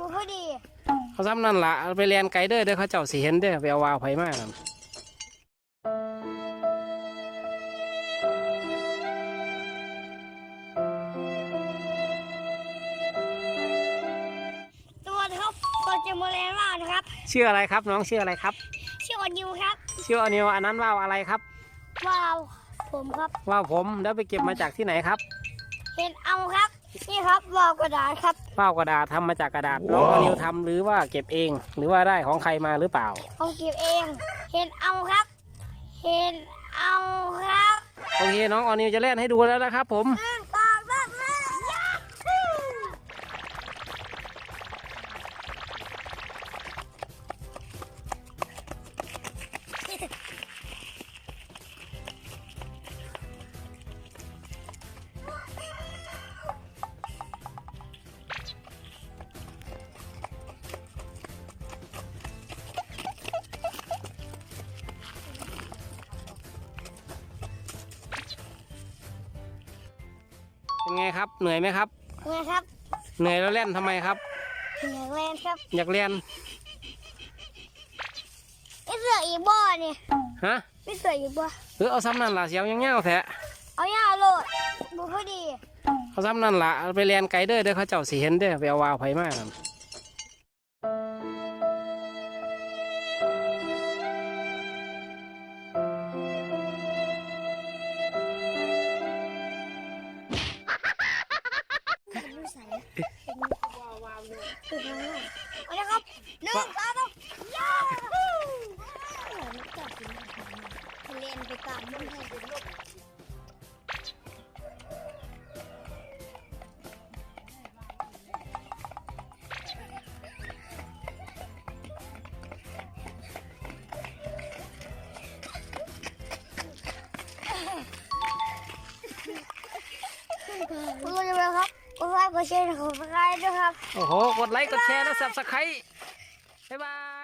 บุพอดีเขาซ้ำนั่นละเอาไปเรียนไกด์เด้อเด้อเขาเจ้าสิเห็นเด้อไปเอาวาวไผมากนั่นตัวนะครับตัวจะมาเรียนว่าวนะครับ ชื่ออะไรครับน้องชื่ออะไรครับ ชื่อว่านิวครับ ชื่ออนิวอันนั้นว่าวอะไรครับว่าวผมครับว่าวผมแล้วไปเก็บมาจากที่ไหนครับ เห็นเอาครับ นี่ครับว่าวกระดาษครับว่าวกระดาษทำมาจากกระดาษน้องอนิวทำหรือว่าเก็บเอง หรือว่าได้ของใครมาหรือเปล่าผมเก็บเอง เห็นเอาครับ เห็นเอาครับ โอเคน้องอนิวจะเล่นให้ดูแล้วนะครับผมหนึ่งสองสาม เป็นไงครับ เหนื่อยไหมครับ ไงครับเหนื่อยแล้วเล่นทำไมครับอยากเล่นครับอยากเรียนไอเสืออีบ่อนี่ฮะไอเสืออีบ่อหรือเอาซ้ำนั่นล่ะเสียวยังเงี้ยวแท้เอาย่าโหลดบุพอดีเขาซ้ำนั่นละเอาไปเรียนไกด์เด้อเด้อเขาเจ้าสิเห็นเด้อไปเอาวาวไผมาก นั่นเอาละครับหนึ่งสองสามยาฮูเล่นไปตามมันให้ดู คุณผู้ชมครับกดไลค์กดแชร์กดซับสไครต์ด้วยครับ โอ้โห กดไลค์ กดแชร์ และสับสไครต์บ๊ายบาย